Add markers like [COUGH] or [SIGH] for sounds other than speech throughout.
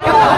Yeah. [LAUGHS]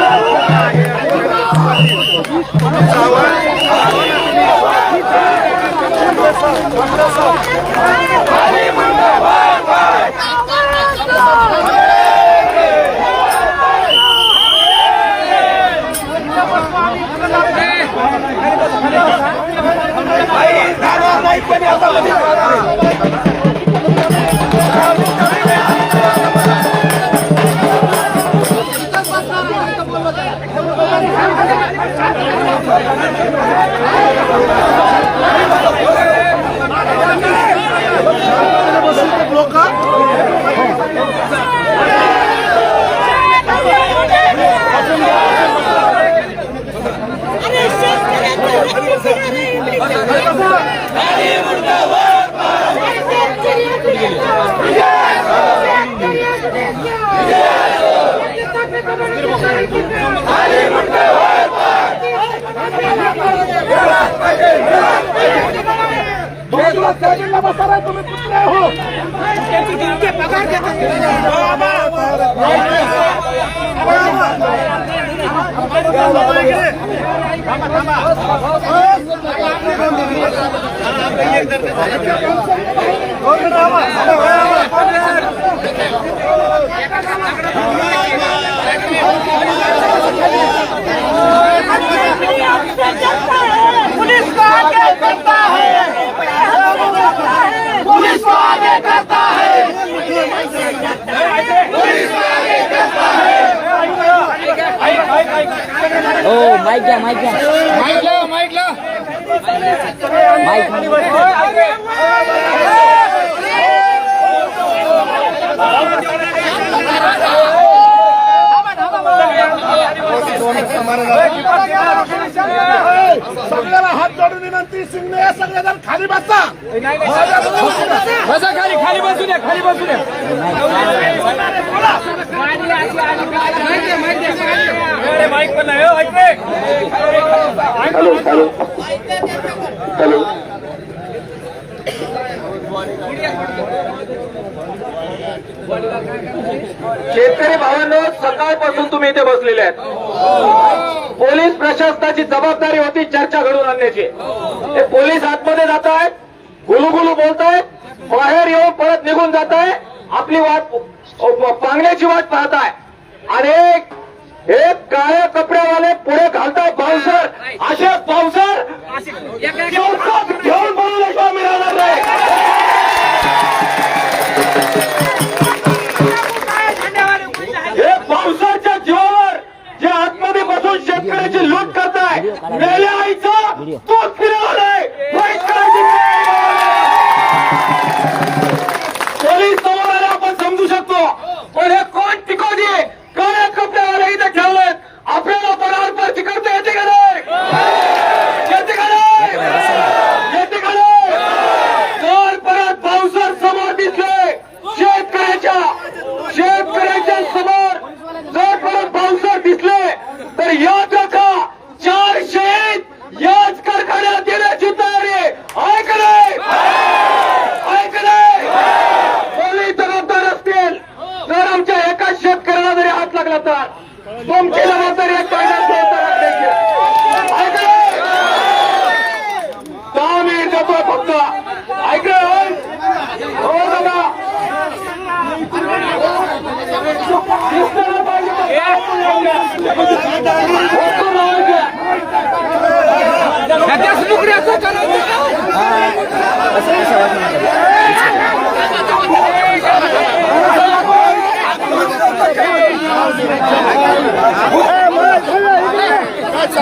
Abração, abração. बसून घ्या बसून घ्या पुलिस को आगे करता है पुलिस को आगे करता है हो माईक घ्या माईक घ्या माईक सगळ्याला हात जोडून विनंती सिंगने या सगळेजण खाली बसा. बसा खाली खाली बसू द्या खाली बसू द्या. माईक पण नाही ऐक रे. Hello hello. हॅलो. शेतकरी भावांनो सकाळपासून तुम्ही इथे बसलेले आहेत. पोलीस प्रशासनाची जबाबदारी होती चर्चा घडवून आणण्याची. हे पोलीस आतमध्ये जात आहेत गुलुगुलू बोलतायत बाहेर येऊन परत निघून जात आहे आपली वाट पांगण्याची वाट पाहताय अनेक हे काळ्या कपड्यावाले पुढे घालतात पावसर असे पावसर तुमची जबाबदारी চাপ আচ্ছা,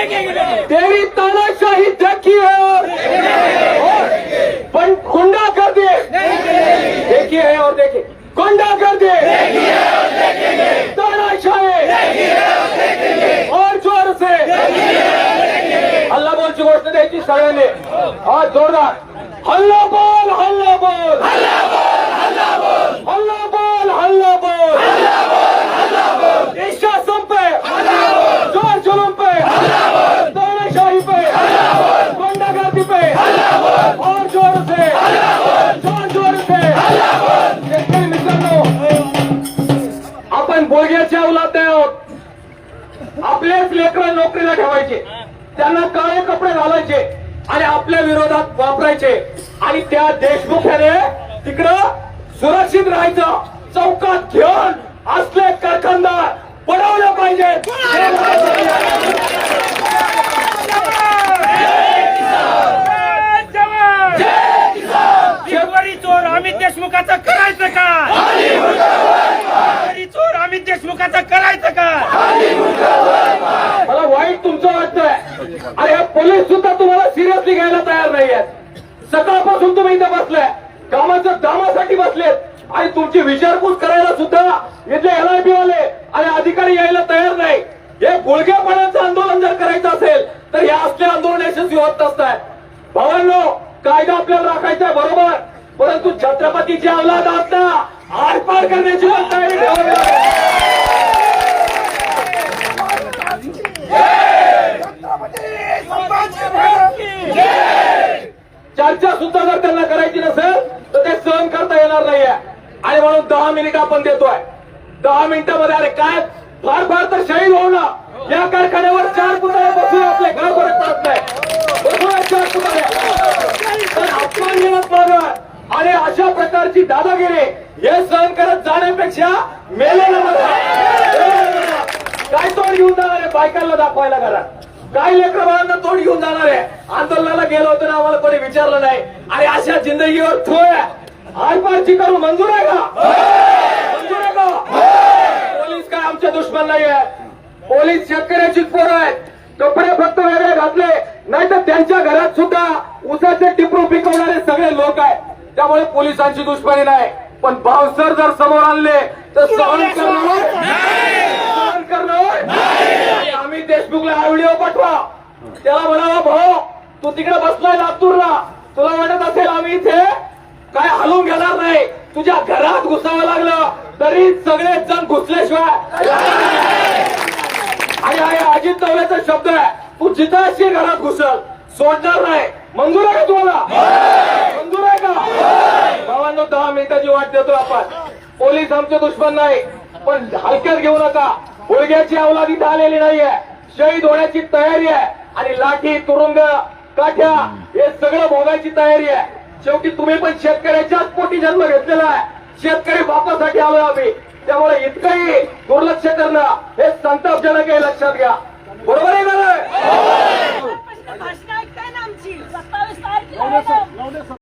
तेरी तानाशाही देखी है और और बं- गुंडागर्दी देखी है और देखी गुंडागर्दी तानाशाही और जोर से हल्ला बोलची गोष्ट द्यायची सगळ्यांनी हा जोरदार हल्ला बोल हल्ला बोल हल्ला बोल हल्ला बोल आपण अवलाद आहोत आपलेच लेकर नोकरीला ठेवायचे. त्यांना काळे कपडे घालायचे आणि आपल्या विरोधात वापरायचे. आणि त्या देशमुखाने तिकडं सुरक्षित राहायचं. चौकात घेऊन असले कारखानदार पडवलं पाहिजे शेतकरी चोर अमित देशमुखाचं करायचं का शेतकरी चोर अमित देशमुखाचं करायचं का मला वाईट तुमचं वाटतंय आणि हे पोलीस सुद्धा तुम्हाला सिरियसली घ्यायला तयार नाही आहेत सकाळपासून तुम्ही इथे बसलाय. कामाच्या दामासाठी बसलेत. आणि तुमची विचारपूस करायला सुद्धा इथले आय वाले आणि अधिकारी यायला तयार नाही. हे गुळघेपणाचं आंदोलन जर करायचं असेल तर या असले आंदोलन यशस्वी होत नसतात भावांनो कायदा आपल्याला राखायचा बरोबर? परंतु छत्रपतीची अवलाद आता आरपार करण्याची तयारी ठेवावी लागेल. चर्चा सुद्धा जर त्यांना करायची नसेल तर ते सहन करता येणार नाहीये. आणि म्हणून दहा मिनिट आपण देतोय. दहा मिनिटामध्ये अरे काय? फार फार तर शहीद होऊ ना. या कारखान्यावर चार पुतळे बसून आपले घर परत पडत नाही. बसूया चार पुतळे. तर अपमान घेण्यात मागं आणि अशा प्रकारची दादागिरी हे सहन करत जाण्यापेक्षा मेलेलं काय तोंड घेऊन जाणार बायकांना दाखवायला घरात काय लेकर बाळांना तोंड घेऊन जाणार आहे. आंदोलनाला गेलो होतो ना आम्हाला कोणी विचारलं नाही. आणि अशा जिंदगीवर थोय आरपारची करू मंजूर आहे का? मंजूर आहे का? पोलीस काय आमचे दुश्मन नाहीये. पोलीस शेतकऱ्याचीच पोरं आहेत. कपडे फक्त वेगळे घातले. नाही तर त्यांच्या घरात सुद्धा उसाचे टिपरू पिकवणारे सगळे लोक आहेत. त्यामुळे पोलिसांची दुश्मनी नाही. पण भावसर जर समोर आणले तर सहन करणार? सहन करणार? देशमुखला हा व्हिडिओ पाठवा. त्याला म्हणावा भाऊ तू तिकडे बसलाय लातूरला. तुला वाटत असेल आम्ही इथे काय हलवून घेणार नाही. तुझ्या घरात घुसावं लागलं. तरी सगळे जण घुसल्याशिवाय आणि हा अजित दौल्याचा शब्द आहे. तू जिथं घरात घुसल. सोडणार नाही. मंजूर आहे का तुम्हाला? मंजूर आहे का? भावांनो दहा मिनिटाची वाट देतो आपण. पोलीस आमचे दुश्मन नाही पण हलक्यात घेऊ नका. गुडघ्याची अवलाद इथं आलेली नाहीये. शहीद होण्याची तयारी आहे. आणि लाठी तुरुंग काठ्या हे सगळं भोगायची तयारी आहे. शेवटी तुम्ही पण शेतकऱ्याच्याच पोटी जन्म घेतलेला आहे. शेतकरी बापासाठी आलोय आम्ही. त्यामुळे इतकंही दुर्लक्ष करणं हे संतापजनक आहे लक्षात घ्या. बरोबर आहे ना आमची? सत्तावीस तारखेला